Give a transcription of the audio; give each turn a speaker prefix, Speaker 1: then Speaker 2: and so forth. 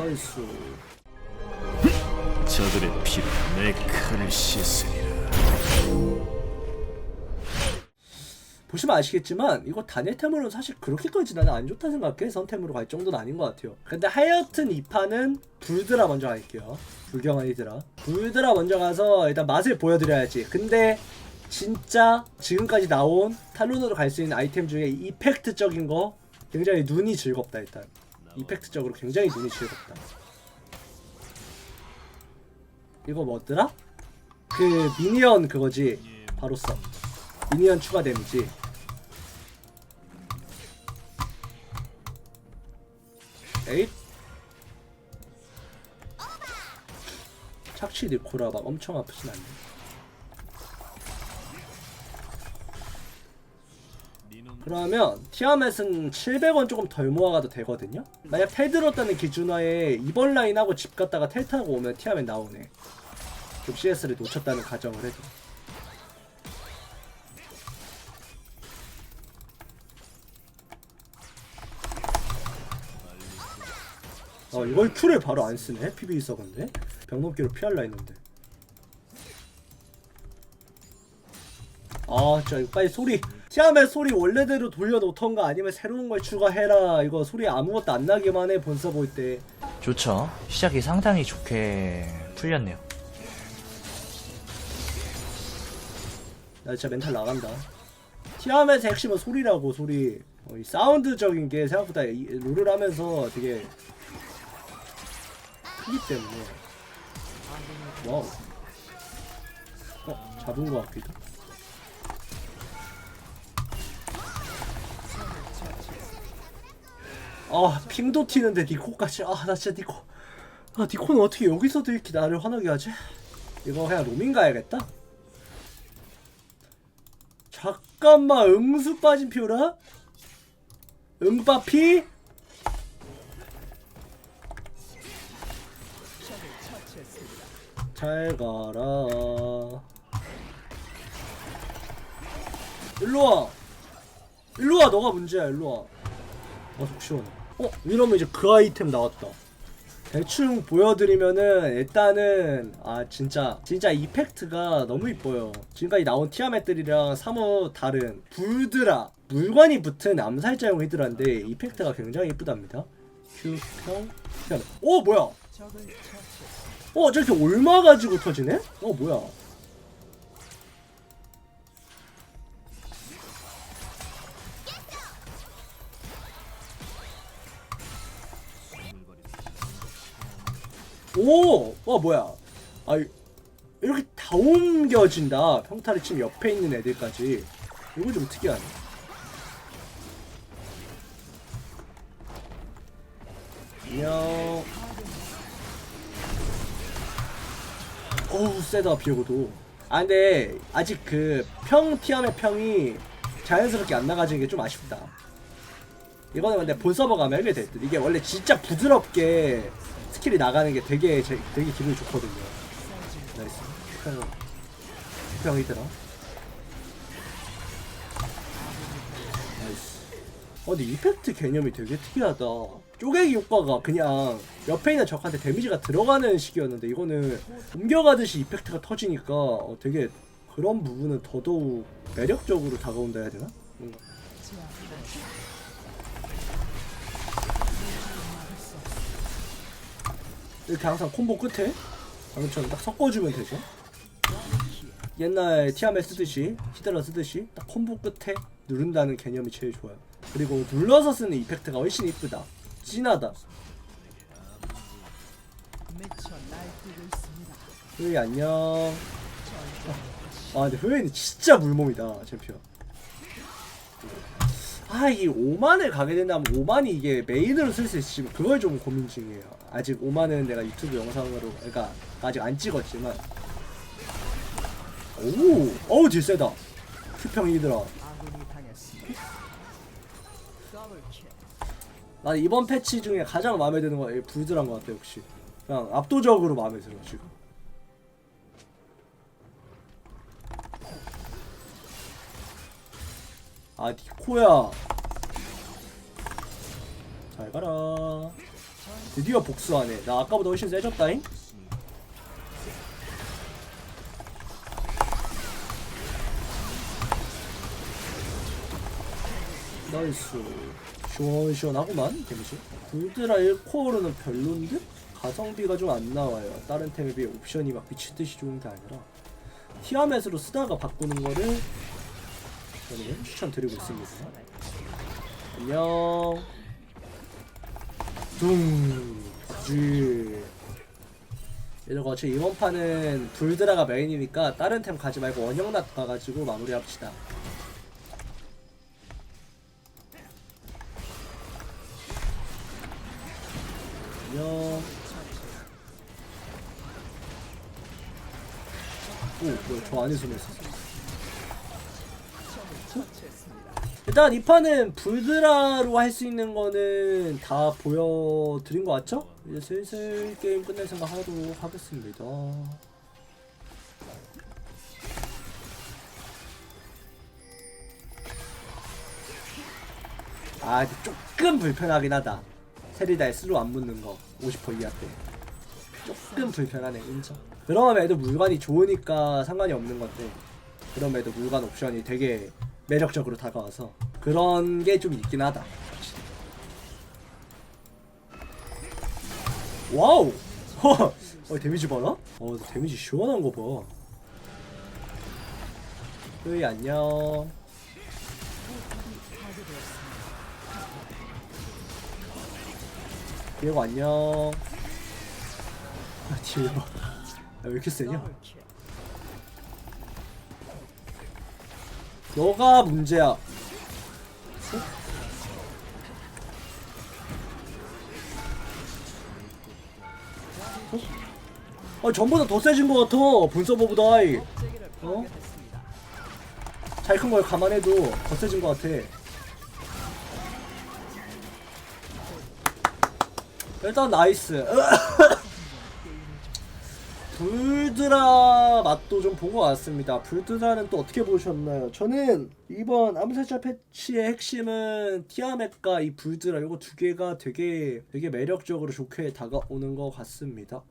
Speaker 1: 나이스
Speaker 2: 저들의 피로 내 칼을 씻으리라.
Speaker 1: 보시면 아시겠지만 이거 단일템으로는 사실 그렇게까지 나는 안 좋다 생각해. 선템으로 갈 정도는 아닌 것 같아요. 근데 하여튼 이 판은 불드라 먼저 갈게요. 불경한 이드라. 불드라 먼저 가서 일단 맛을 보여드려야지. 근데 진짜 지금까지 나온 탈론으로 갈 수 있는 아이템 중에 이펙트적인 거 굉장히 눈이 즐겁다 일단 이펙트적으로 굉장히 눈이 즐겁다. 이거 뭐더라? 그 미니언 그거지. 바로 써. 미니언 추가 데미지. 에잇. 착취 니코라 막 엄청 아프진 않네 그러면 티아멧은 700원 조금 덜 모아가도 되거든요? 만약 텔 들었다는 기준하에 이번 라인하고 집 갔다가 텔 타고 오면 티아멧 나오네. 좀 CS를 놓쳤다는 가정을 해도. 어 이걸 큐를 바로 안 쓰네? PB 있어건데? 병넘기로 피할라 했는데 아 진짜 이거 빨리 소리 티아멧 소리 원래대로 돌려놓던가 아니면 새로운 걸 추가해라 이거 소리 아무것도 안 나기만 해 본서 볼 때
Speaker 3: 좋죠. 시작이 상당히 좋게 풀렸네요.
Speaker 1: 나 진짜 멘탈 나간다. 티아멧의 핵심은 소리라고 소리. 어, 이 사운드적인 게 생각보다 이, 롤을 하면서 되게 크기 때문에. 와우. 어 잡은 것 같기도. 아 핑도 튀는데 니코까지 아 나 진짜 니코 아 니코는 어떻게 여기서도 이렇게 나를 화나게 하지? 이거 그냥 로밍 가야겠다. 잠깐만 응수 빠진 피오라? 응빠피? 잘 가라 일로와 일로와 너가 문제야 일로와 어속 시원해 어? 이러면 이제 그 아이템 나왔다. 대충 보여드리면은 일단은 아 진짜 진짜 이펙트가 너무 이뻐요. 지금까지 나온 티아멧들이랑 사뭇 다른 불드라 물관이 붙은 암살자용 히드라인데 이펙트가 굉장히 이쁘답니다. 큐평 티아멧 오 뭐야? 어 저렇게 올마가지고 터지네? 어 뭐야 오! 와 뭐야? 아 이렇게 다 옮겨진다. 평타를 치면 옆에 있는 애들까지. 이거 좀 특이하네. 안녕. 어우 세다 비오고도. 아 근데 아직 그 평 티암의 평이 자연스럽게 안 나가지는 게 좀 아쉽다. 이거는 근데 본 서버 가면 알게 됐듯 이게 원래 진짜 부드럽게 스킬이 나가는 게 되게 제, 되게 기분이 좋거든요. 나이스. 축하해요 평이더라. 나이스. 어 근데 이펙트 개념이 되게 특이하다. 쪼개기 효과가 그냥 옆에 있는 적한테 데미지가 들어가는 식이었는데 이거는 옮겨가듯이 이펙트가 터지니까 어, 되게 그런 부분은 더더욱 매력적으로 다가온다 해야 되나? 뭔 이렇게 항상 콤보 끝에 방금처럼 딱 섞어주면 되죠. 옛날 티아멧 쓰듯이 히드라 쓰듯이 딱 콤보 끝에 누른다는 개념이 제일 좋아요. 그리고 눌러서 쓰는 이펙트가 훨씬 이쁘다. 진하다. 효이 안녕. 아 근데 효이는 진짜 물몸이다 챔피언. 아, 이 5만을 가게 된다면 5만이 이게 메인으로 쓸 수 있을지 그걸 좀 고민 중이에요. 아직 5만은 내가 유튜브 영상으로, 그러니까 아직 안 찍었지만. 오, 어우, 딜 세다. 큐평 이더라. 난 이번 패치 중에 가장 마음에 드는 건 불드란 것 같아, 역시. 그냥 압도적으로 마음에 들어, 지금. 아 니코야. 잘 가라. 드디어 복수하네. 나 아까보다 훨씬 세졌다잉. 나이스. 시원시원하구만 데미지. 불드라 1코어로는 별론데? 가성비가 좀 안 나와요. 다른 템에 비해 옵션이 막 미친듯이 좋은 게 아니라. 티아멧으로 쓰다가 바꾸는 거를 저는 추천드리고 있습니다. 안녕. 둥. 박쥐. 이러고 어차피 이번 판은 불드라가 메인이니까 다른 템 가지 말고 원형낫 가가지고 마무리합시다. 안녕. 오 뭐야 저 안에 숨어 있었어 일단 이 판은 불드라로 할 수 있는 거는 다 보여드린 것 같죠? 이제 슬슬 게임 끝낼 생각 하도록 하겠습니다. 아, 조금 불편하긴 하다. 세리다에 스로 안 붙는 거 50% 이하 때. 조금 불편하네, 인정. 그럼에도 물건이 좋으니까 상관이 없는 건데, 그럼에도 물건 옵션이 되게 매력적으로 다가와서 그런 게 좀 있긴 하다. 와우! 허! 어, 데미지 봐라? 어, 데미지 시원한 거 봐. 으이, 안녕. 디에고 안녕. 아, 봐. 야, 왜 이렇게 세냐? 너가 문제야. 어? 아, 전보다 더 세진 것 같아. 본 서버보다. 아이. 어? 잘 큰 걸 감안해도 더 세진 것 같아. 일단 나이스. 불드라 맛도 좀본것 같습니다. 불드라는 또 어떻게 보셨나요? 저는 이번 암살자 패치의 핵심은 티아멧과 이 불드라 이거 두 개가 되게 되게 매력적으로 좋게 다가오는 것 같습니다.